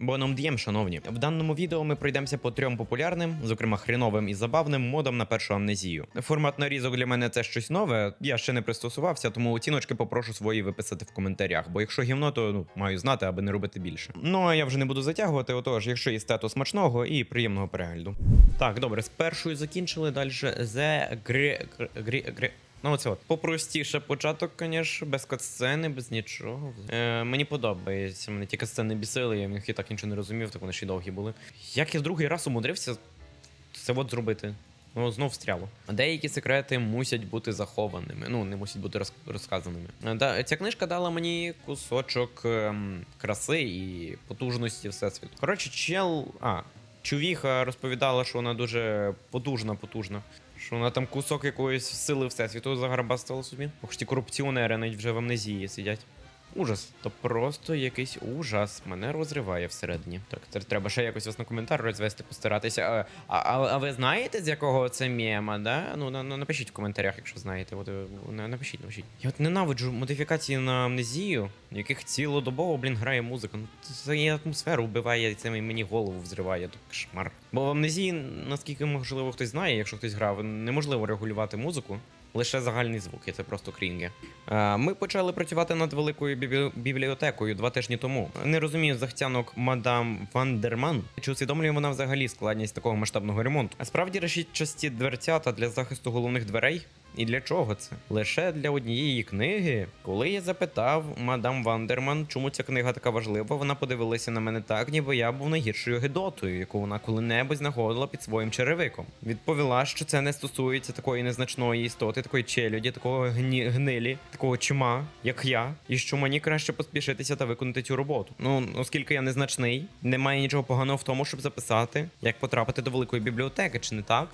бо нам дієм, шановні. В даному відео ми пройдемося по трьом популярним, зокрема хреновим і забавним модам на першу амнезію. Формат нарізок для мене це щось нове. Я ще не пристосувався, тому оціночки попрошу свої виписати в коментарях. Бо якщо гівно, то ну маю знати, аби не робити більше. Ну а я вже не буду затягувати. Отож, якщо їсте, то смачного і приємного перегляду. Так, добре, з першою закінчили. Далі The Gri... Gri... Gri... Ну, оце от. Попростіше початок, звісно, без катсцени, без нічого. Е, мені подобається. Мене ті катсцени бісили, я в них і так нічого не розумів, так вони ще довгі були. Як я в другий раз умудрився це от зробити? Ну, знов встряло. Деякі секрети мусять бути захованими. Ну, не мусять бути роз... розказаними. Е, Да, ця книжка дала мені кусочок ем, краси і потужності всесвіту. Коротше, чел. А, Чувіха розповідала, що вона дуже потужна, потужна. Що вона там кусок якоїсь сили всесвіту загарбастила собі. Ох, ж ті корупціонери навіть вже в амнезії сидять. Ужас. То просто якийсь ужас. Мене розриває всередині. Так, це треба ще якось вас на коментар розвести, постаратися. А, а, а ви знаєте, з якого це мема, да? Ну, на, на- напишіть в коментарях, якщо знаєте. От, е, на- напишіть, напишіть. Я от ненавиджу модифікації на амнезію, в яких цілодобово, блін, грає музика. Ну, це і атмосферу вбиває, це мені голову взриває. То кошмар. Бо в амнезії, наскільки можливо хтось знає, якщо хтось грав, неможливо регулювати музику. Лише загальний звук, і це просто крінги. Е, Ми почали працювати над великою бібліотекою два тижні тому. Не розумію захтянок мадам Вандерман. Чи усвідомлює вона взагалі складність такого масштабного ремонту? А справді решітчасті дверцята для захисту головних дверей? І для чого це? Лише для однієї книги. Коли я запитав мадам Вандерман, чому ця книга така важлива, вона подивилася на мене так, ніби я був найгіршою гидотою, яку вона коли-небудь знаходила під своїм черевиком. Відповіла, що це не стосується такої незначної істоти, такої челюді, такого гні... гнилі, такого чма, як я, і що мені краще поспішитися та виконати цю роботу. Ну, оскільки я незначний, немає нічого поганого в тому, щоб записати, як потрапити до великої бібліотеки, чи не так?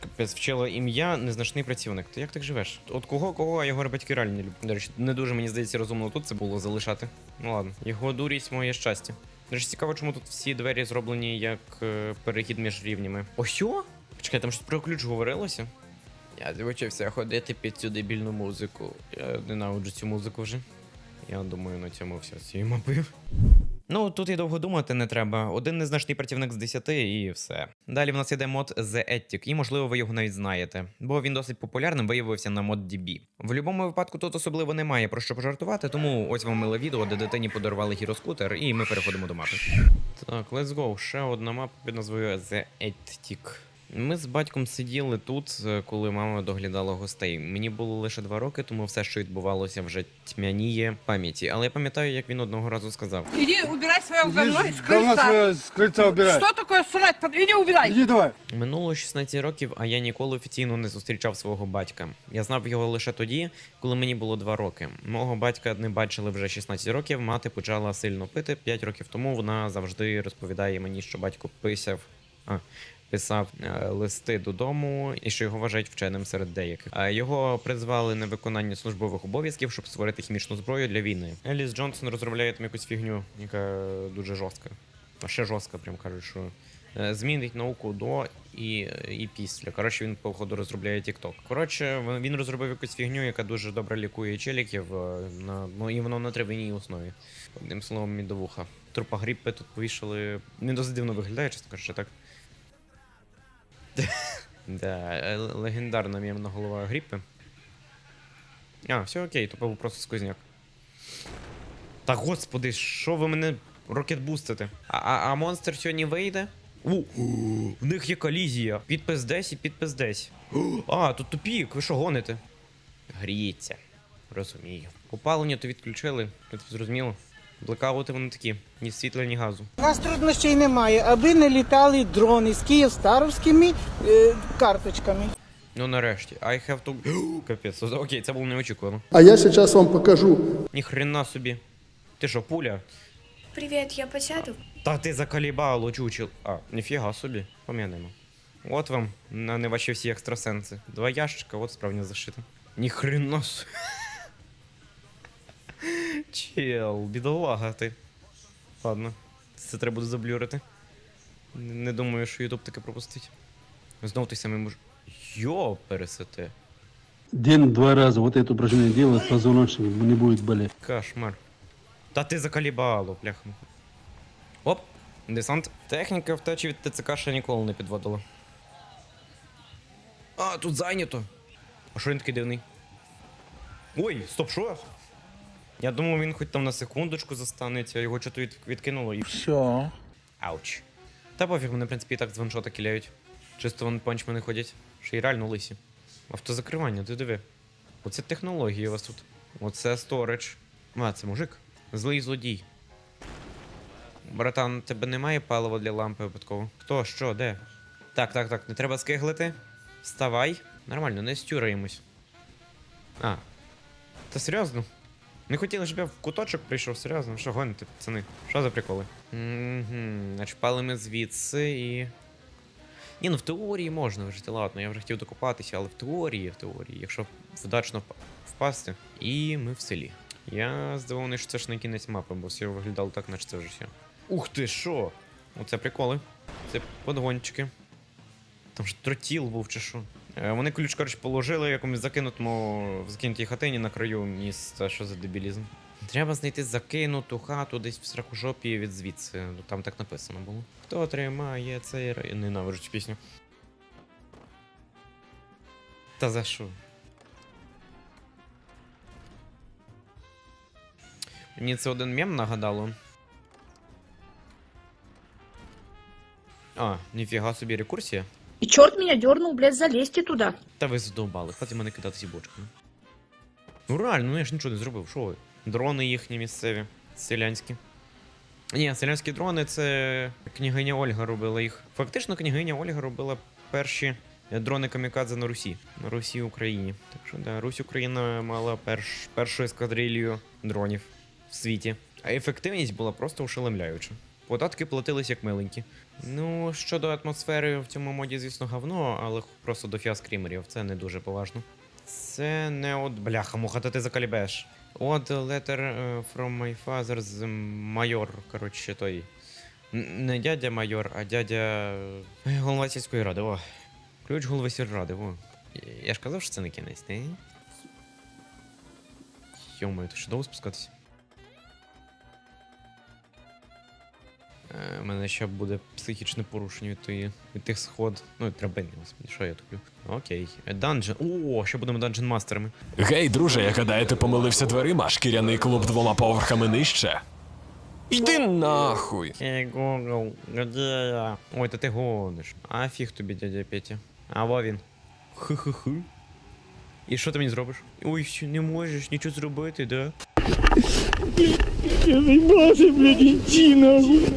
Капець вчила ім'я незначний працівник. Ти як так живеш? От кого, кого, а його батьки реально не люблять. До речі, не дуже мені здається розумно тут це було залишати. Ну ладно, його дурість моє щастя. До речі, цікаво, чому тут всі двері зроблені як е, перехід між рівнями. О, що? Почекай, там щось про ключ говорилося? Я звичився ходити під цю дебільну музику. Я ненавиджу цю музику вже. Я думаю, на цьому все з цією мапою. Ну, тут і довго думати не треба. Один незначний працівник з 10 і все. Далі в нас іде мод The Ethic, і можливо ви його навіть знаєте, бо він досить популярним виявився на мод DB. В будь-якому випадку тут особливо немає про що пожартувати, тому ось вам миле відео, де дитині подарували гіроскутер, і ми переходимо до мапи. Так, let's go. Ще одна мапа під назвою The Ethic. Ми з батьком сиділи тут, е, коли мама доглядала гостей. Мені було лише два роки, тому все, що відбувалося, вже тьмяніє пам'яті. Але я пам'ятаю, як він одного разу сказав: Иди убирай свое говно крыльца убирай. Что такое срать? Под- убирай. Иди давай. Минуло 16 років, а я ніколи офіційно не зустрічав свого батька. Я знав його лише тоді, коли мені було 2 роки. Мого батька не бачили вже 16 років. Мати почала сильно пити. 5 років тому вона завжди розповідає мені, що батько писав. А, Писав е, листи додому і що його вважають вченим серед деяких. Його призвали на виконання службових обов'язків, щоб створити хімічну зброю для війни. Еліс Джонсон розробляє там якусь фігню, яка дуже жорстка. А ще жорстка, прям кажуть, що е, змінить науку до і, і після. Коротше, він походу розробляє TikTok. Коротше, він- розробив якусь фігню, яка дуже добре лікує челіків е, на ну і воно на тривійній основі. Одним словом, мідовуха. Трупа гріппи тут повішали. Не досить дивно виглядає, чесно кажучи, так. Да, е, легендарна м'ємна голова гріппи. А, все окей, то був просто сквозняк. Та господи, що ви мене рокетбустите? А, а, монстр сьогодні вийде? У, в них є колізія. Підпис десь і підпис десь. А, тут тупік, ви що гоните? Гріється. Розумію. Опалення то відключили, це зрозуміло. Блекаути вони такі, ні світла, ні газу. У нас труднощей немає, аби не літали дрони з київстаровськими е, карточками. Ну нарешті. I have to... Капець, окей, це було неочікувано. А я сейчас вам покажу. Ніхрена собі. Ти що, пуля? Привет, я посяду? Та ти закалібало, чучел. А, ніфіга собі, пом'янемо. От вам, на не ваші всі екстрасенси. Два ящика, от справді зашито. Ніхрена собі. Чел, бідолага ти. Ладно, це треба буде заблюрити. Не думаю, що Ютуб таке пропустить. Знов той самий муж. Йо, пересете. День-два раза вот это упражнение делать, позвоночник не будет болеть. Кошмар. Та ти закалібало, пляхну. Оп, Десант. Техніка втечі від ТЦК ще ніколи не підводила. А, тут зайнято. А що він такий дивний? Ой, стоп, що? Я думав, він хоч там на секундочку застанеться, його чого-то від... відкинуло і. Все. Ауч. Та пофіг, вони, в принципі, і так з ваншота кіляють. Чисто вон панчмени ходять. Ще й реально лисі. Автозакривання, ти диви. Оце технології у вас тут. Оце сторич. А, це мужик. Злий злодій. Братан, тебе немає палива для лампи випадково? Хто, що, де? Так, так, так, не треба скиглити. Вставай. Нормально, не стюраємось. А. Та серйозно? Не хотіли, щоб я в куточок прийшов, серйозно? Що гоните, пацани? Що за приколи? Угу. Значить, палимо звідси і. Ні, ну в теорії можна вижити, ладно, я вже хотів докопатися, але в теорії, в теорії, якщо вдачно впасти. І ми в селі. Я здивований, що це ж не кінець мапи, бо все виглядало так, наче це вже все. Ух ти, що? Оце приколи. Це подгончики. Там ж тротіл був чи що. Е, Вони ключ, коротше, положили якомусь закинутому в закинутій хатині на краю міста. Що за дебілізм? Треба знайти закинуту хату десь в сракожопі від звідси. Там так написано було. Хто тримає цей рай... Ненавиджу цю пісню. Та за що? Мені це один мем нагадало. А, ніфіга собі рекурсія. И черт меня дернул, блядь, залезьте туда. Та ви задовбали, хватить мене кидати ці бочками. Ну реально, ну я ж нічого не зробив, що ви? Дрони їхні місцеві, селянські. Ні, селянські дрони це княгиня Ольга робила їх. Фактично, княгиня Ольга робила перші е, дрони камікадзе на Русі. На Русі Україні. Так що да, Русь Україна мала перш, першу ескадрилью дронів в світі. А ефективність була просто ошелемляюча. Податки платились як миленькі. Ну, щодо атмосфери в цьому моді, звісно, говно, але просто до фіаскрімерів це не дуже поважно. Це не от бляха, муха, та ти закалібеш. От letter е, from my father з майор, коротше, той. Не дядя майор, а дядя. е, Голова сільської ради, о. Ключ голови сільради, о. Я ж казав, що це не кінець, не? Йомаю, ти що довго спускатися? У мене ще буде психічне порушення від, тої, від тих сход. Ну, драбини, господи, що я туплю. Окей. Данжен. О, ще будемо данжен мастерами. Гей, друже, я гадаю, ти помилився дверима, шкіряний клуб двома поверхами нижче. Йди нахуй. Ей, Google, де я? Ой, та ти гониш. А фіг тобі, дядя Петя. А во він. Хи-хи-хи. І що ти мені зробиш? Ой, що не можеш нічого зробити, да? Я заебался, блядь, иди нахуй.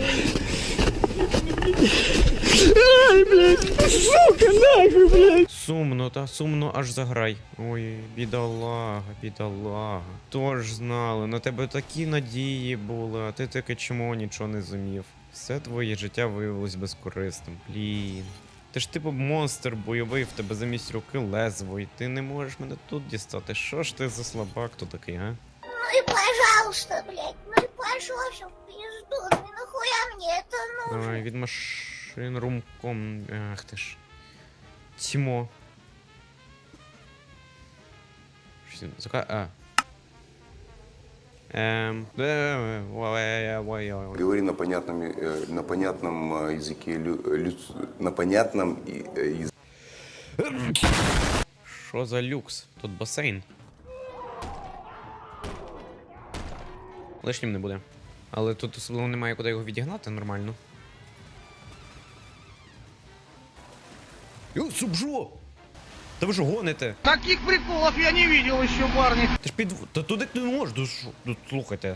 Ай, блядь, сука, нахуй, блядь. Сумно, та сумно аж заграй. Ой, бідолага, бідолага. Тож знали, на тебе такі надії були, а ти таке чому нічого не зумів. Все твоє життя виявилось безкорисним. Блін. Ти ж типу монстр бойовий, в тебе замість руки лезво, і ти не можеш мене тут дістати. Що ж ти за слабак тут такий, а? Ну и пожалуйста, блядь, ну и пожалуйста, в пизду, ну нахуя мне это нужно? Давай, від машин румком. Ах ти ж. Тімо. Щось він зака- А. Эм. э, ой, ой, ой, ой. Говори на понятном, э, на понятном э, языке, лю- э, люд- на понятном и- э, языке. Що за люкс? Тут басейн. Лишнім не буде. Але тут особливо немає куди його відігнати нормально. Субжо! Та ви що гоните? Таких приколов я не видел еще, парни. Ти ж під. Та туди ти не можеш, слухайте.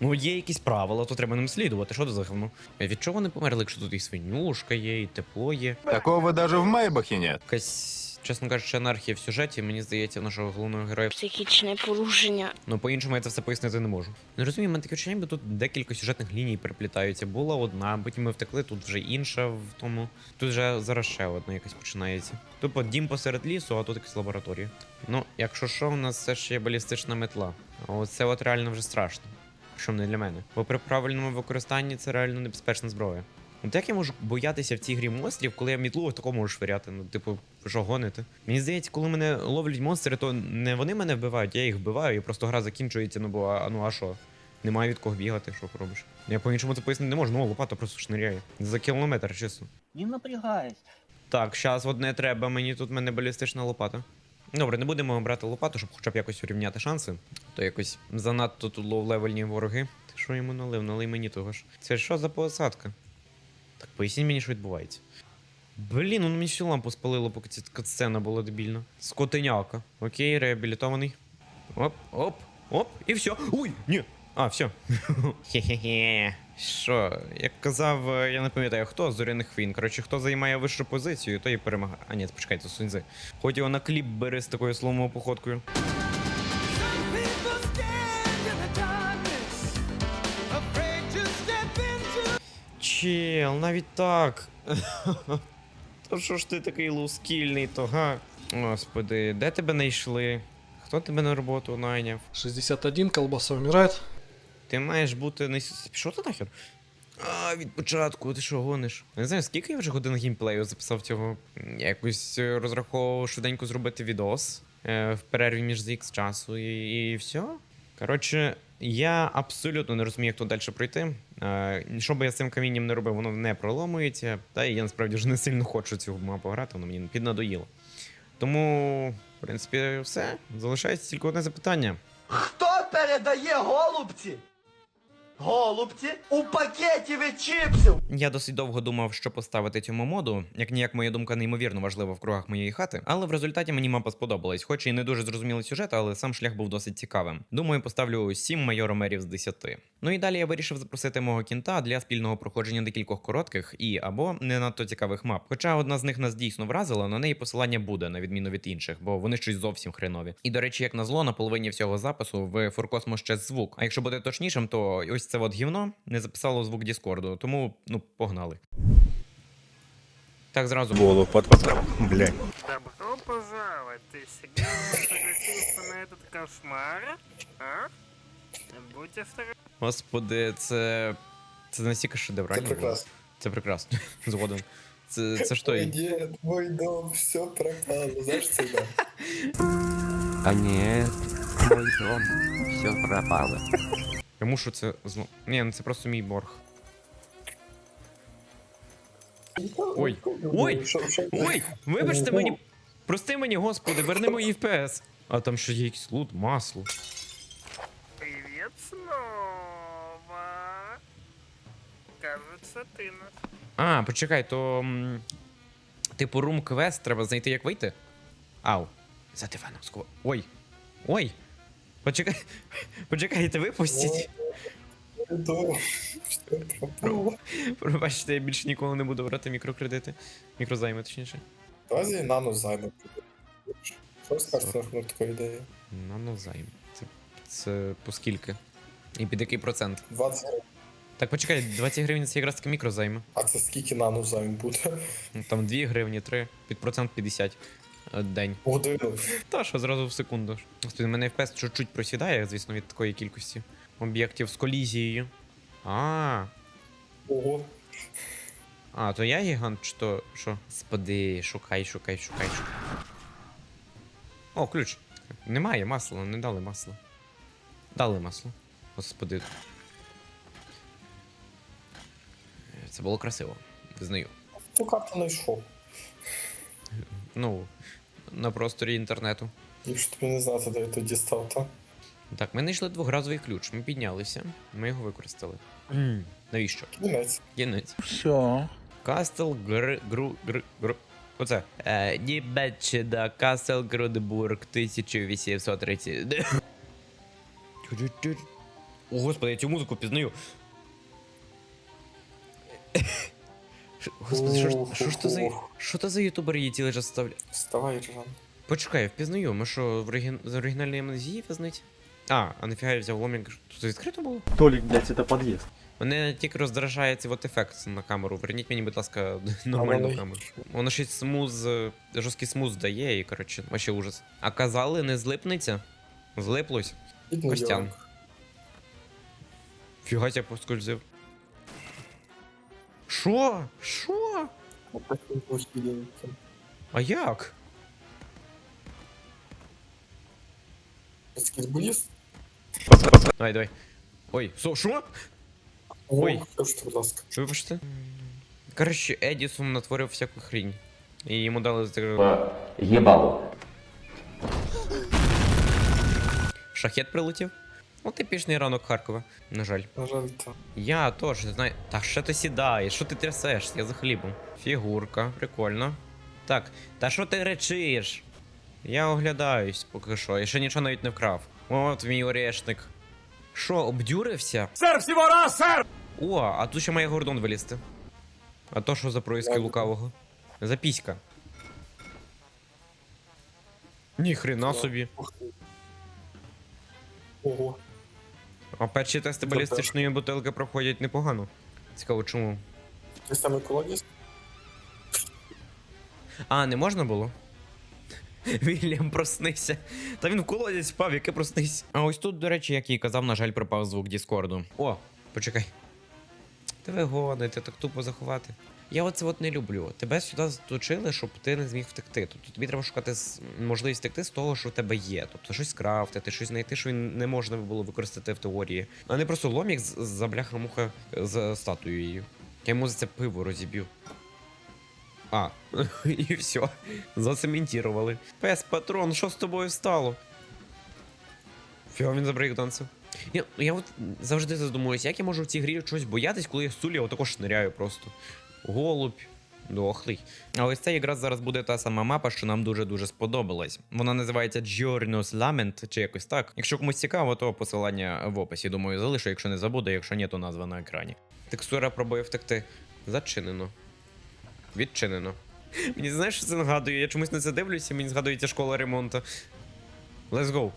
Ну є якісь правила, то треба ним слідувати. Що це за говно? Від чого не померли, якщо тут і свинюшка є, і тепло є. Такого даже в Майбахі нет. Якась, чесно кажучи, анархія в сюжеті, мені здається, нашого головного героя. Психичное порушення. Ну, по-іншому я це все пояснити не можу. Не розумію, мене таке відчуття, ніби тут декілька сюжетних ліній переплітаються. Була одна, потім ми втекли, тут вже інша в тому. Тут вже зараз ще одна якась починається. Тупо дім посеред лісу, а тут якась лабораторія. Ну, якщо що, у нас все ще є балістична метла. Оце от реально вже страшно. Що не для мене. Бо при правильному використанні це реально небезпечна зброя. От як я можу боятися в цій грі монстрів, коли я мітлу тако можу швиряти? Ну, типу, що гоните? Мені здається, коли мене ловлять монстри, то не вони мене вбивають, я їх вбиваю, і просто гра закінчується, ну бо а, ну а що? Немає від кого бігати, що робиш. Я по-іншому це пояснити не можу, ну лопата просто шниряє. За кілометр, чесно. Не напрягайся. Так, зараз одне треба, мені тут в мене балістична лопата. Добре, не будемо брати лопату, щоб хоча б якось урівняти шанси. То якось занадто тут лоу-левельні вороги. Ти що йому налив? Налий мені того ж. Це що за посадка? Так, поясніть мені, що відбувається. Блін, ну мені всю лампу спалило, поки ця сцена була дебільна. Скотиняка. Окей, реабілітований. Оп, оп, оп, і все. Ой, ні. А, все. Хе-хе-хе. Що, як казав, е, я не пам'ятаю хто, зоряних хвін. Коротше, хто займає вищу позицію, той і перемагає. А ні, почекайте, Суньзи. Його на кліп бери з такою словомою походкою. Чел, навіть так. То що ж ти такий лускільний, то га? Господи, де тебе знайшли? Хто тебе на роботу найняв? 61, колбаса умирает. Ти маєш бути не Пішов ти нахер? А, від початку, ти що гониш? Не знаю, скільки я вже годин геймплею записав цього. Я Якось е, розраховував швиденько зробити відос е, в перерві між ZX часу і, і все. Коротше, я абсолютно не розумію, як тут далі пройти. Е, що би я з цим камінням не робив, воно не проломується. Та і я насправді вже не сильно хочу цю мапу грати, воно мені піднадоїло. Тому, в принципі, все. Залишається тільки одне запитання. Хто передає голубці? Голубці у пакеті від чіпсів. Я досить довго думав, що поставити цьому моду. Як ніяк моя думка неймовірно важлива в кругах моєї хати, але в результаті мені мапа сподобалась, хоч і не дуже зрозумілий сюжет, але сам шлях був досить цікавим. Думаю, поставлю 7 майоромерів з 10. Ну і далі я вирішив запросити мого кінта для спільного проходження декількох коротких і або не надто цікавих мап. Хоча одна з них нас дійсно вразила, на неї посилання буде, на відміну від інших, бо вони щось зовсім хренові. І до речі, як назло, на половині всього запису в Фуркосмо ще звук. А якщо бути точнішим, то ось це от гівно не записало звук Діскорду, тому ну погнали. Так зразу Голову под потом, блядь. Добро пожаловать. Ты серьезно согласился на этот кошмар? А? Будь осторожен. Господи, це. Це настільки шедеврально. Це прекрасно. Це прекрасно. Згодом. Це, це ж той. Нет, мой дом, все пропало. Знаешь, всегда. А ні, мой дом, все пропало. Я мушу це зло. Ні, ну це просто мій борг. Ой! Ой! Ой! Вибачте мені! Прости мені, господи, верни мої FPS. А там ще є якийсь лут, масло. Привет снова. Кажется, ты нас. А, почекай, то. м, Типу рум квест треба знайти, як вийти. Ау. За диваном схова. Ой. Ой. Почекай. Почекайте, випустіть. Пробачте, я більше ніколи не буду брати мікрокредити. Мікрозайми, точніше. Давай нану займе. Що скажеш таку ідею? Нанозайм. Це, це по скільки? І під який процент? 20 гривень. Так, почекай, 20 гривень це якраз таки мікрозайми. А це скільки нану займ буде? Ну, Там 2 гривні, 3, під процент 50 е, день. Годину. Та що зразу в секунду. Господи, мене FPS чуть-чуть просідає, звісно, від такої кількості об'єктів з колізією. А, Ого. а, то я гігант, чи то що? Господи, шукай, шукай, шукай, шукай. О, ключ. Немає масла, не дали масла. Дали масло. Господи. Це було красиво. Визнаю. Ту карту знайшов. Ну, на просторі інтернету. Якщо тобі не знати, де я тоді став, то. Так, ми знайшли двохразовий ключ. Ми піднялися, ми його використали. Навіщо? Кінець. Кінець. Все. Кастел гр... гру... гр... гр... Оце. Е, Німеччина, Кастел Грудебург, 1830. О, господи, я цю музику пізнаю. Ш- Господи, що ж- що ж то за... Що то за ютубер її цілий час ставлять? Вставай, Жан. Почекай, я впізнаю, ми що, в оригін... з оригінальної амнезії визнать? А, а нафіга я взяв ломінг? Тут відкрито було? Толік, блядь, це під'їзд. Мене тільки роздражає цей от ефект на камеру. Верніть мені, будь ласка, нормальну воно- камеру. Воно ще й смуз, е, жорсткий смуз дає, і коротше, вообще ужас. А казали, не злипнеться? Злиплось. Костян. Фіга я поскользив. Що? Що? А як? Баскетболіст? Давай, давай. Ой, со, що? Ой. Ой. Кажете, будь ласка. Вибачте. Коротше, Едісон натворив всяку хрінь. І йому дали з- Єбало. шахет прилетів. Ну, типічний ранок Харкова, на жаль. На жаль, так. Я теж знаю. Та що ти сідаєш? Що ти трясешся? Я за хлібом. Фігурка, прикольно. Так, та що ти речиш? Я оглядаюсь поки що, я ще нічого навіть не вкрав. От мій орешник. Що, обдюрився? Сэр, всего раз, сэр! О, а тут ще має гордон вилізти. А то що за происки Ладно. лукавого? Запіська. Ні хрена собі. Ого. А перші тести балістичної бутилки проходять непогано. Цікаво, чому? Ти саме колодязь? А, не можна було? Вільям, проснися. Та він в колодязь впав, яке проснись. А ось тут, до речі, як і казав, на жаль, пропав звук Діскорду. О, почекай. Ти ви гоните, так тупо заховати. Я оце от не люблю. Тебе сюди заточили, щоб ти не зміг втекти. Тобто тобі треба шукати можливість втекти з того, що в тебе є. Тобто щось скрафтити, щось знайти, що не можна було використати в теорії. А не просто ломік за бляха-муха з статуєю. Я йому за це пиво розіб'ю. А, і все. Зацементували. Пес, патрон, що з тобою стало? Фіга він забрейкдансив. Я, я от завжди задумуюся, як я можу в цій грі щось боятись, коли я стулі отако шниряю просто. Голубь. Дохлий. А ось це якраз зараз буде та сама мапа, що нам дуже-дуже сподобалась. Вона називається Giorno's Lament, чи якось так. Якщо комусь цікаво, то посилання в описі, думаю, залишу, якщо не забуду, якщо ні, то назва на екрані. Текстура пробує втекти. Зачинено. Відчинено. Мені знаєш, що це нагадує? Я чомусь на це дивлюся, мені згадується школа ремонту. Let's go.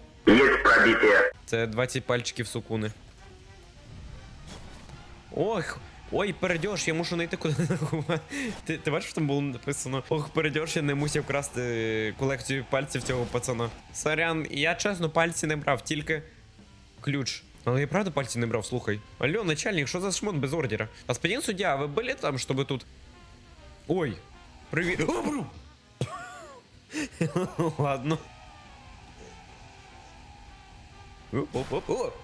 Це 20 пальчиків сукуни. Ох, ой, передьош, я мушу знайти куди. Ти, ти бачиш, там було написано: Ох, передьош, я не мусив красти колекцію пальців цього пацана. Сорян, я чесно пальці не брав, тільки ключ. Але я правда пальці не брав, слухай. Алло, начальник, що за шмон без ордера? Господин суддя, ви були там, щоб тут. Ой, привіт. Ладно.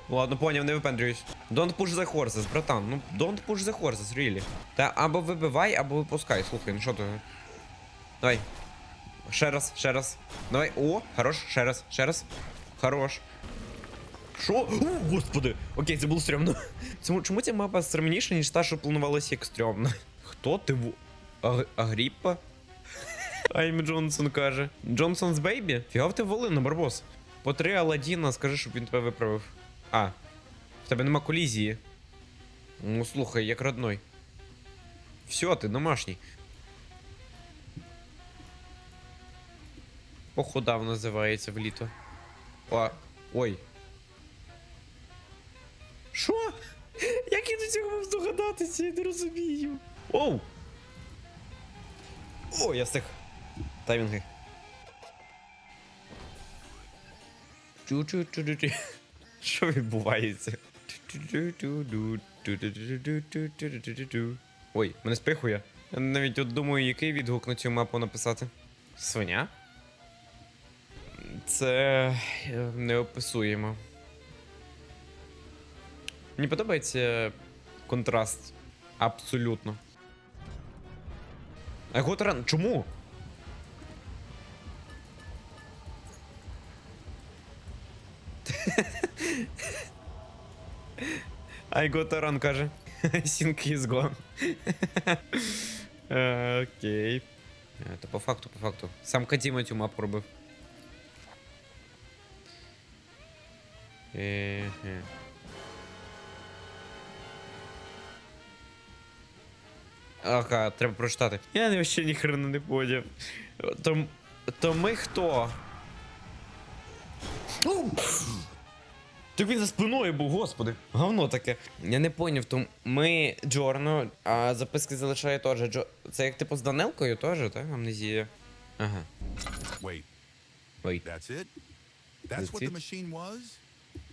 Ладно, поняв, не випендрююсь. Don't push the horses, братан. Ну, don't push the horses, really. Та або вибивай, або випускай. Слухай, ну що ти. Давай. Ще раз, ще раз. Давай. О, хорош, ще раз, ще раз. Хорош. Що? О, господи! Окей, це було стрьомно. Чому, чому ця мапа стрімніша, ніж та, що планувалася як стрьомна? Хто ти в. Аг... Агріппа? Айм Джонсон каже. Джонсон's бейбі? Фігав ти волину, барбос. По три Аладдіна, скажи, щоб він тебе виправив. А. В тебе нема колізії. Ну слухай, як родной. Все, ти домашній. Похудав називається в літо. О, ой. Що? Як я до цього мав здогадатися? Я не розумію. Оу! О, я стих. Таймінги. Що відбувається? Ой, мене спихує. Я навіть от думаю, який відгук на цю мапу написати. Свиня? Це не описуємо. Мені подобається контраст. Абсолютно. Еготеран, чому? I got a run, каже. Sync is gone. Окей. Е, То по факту, по факту. Сам Кадіма цю мапу робив. Ага, треба прочитати. Я не ще ні хрена не поняв. То, то ми хто? Так він за спиною був, господи. Говно таке. Я не поняв, то ми Джорно, а записки залишає теж Джо. Це як типу з Данелкою теж, так? Амнезія. Ага. Wait, Wait. that's it? That's, That's what the machine was?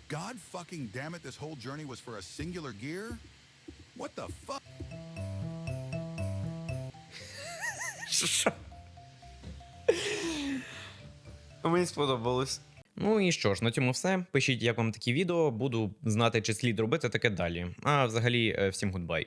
God fucking damn it, this whole journey was for a singular gear? What the fuck? Мені сподобалось. Ну і що ж, на цьому все. Пишіть, як вам такі відео, буду знати, чи слід робити таке далі. А взагалі, е, всім гудбай.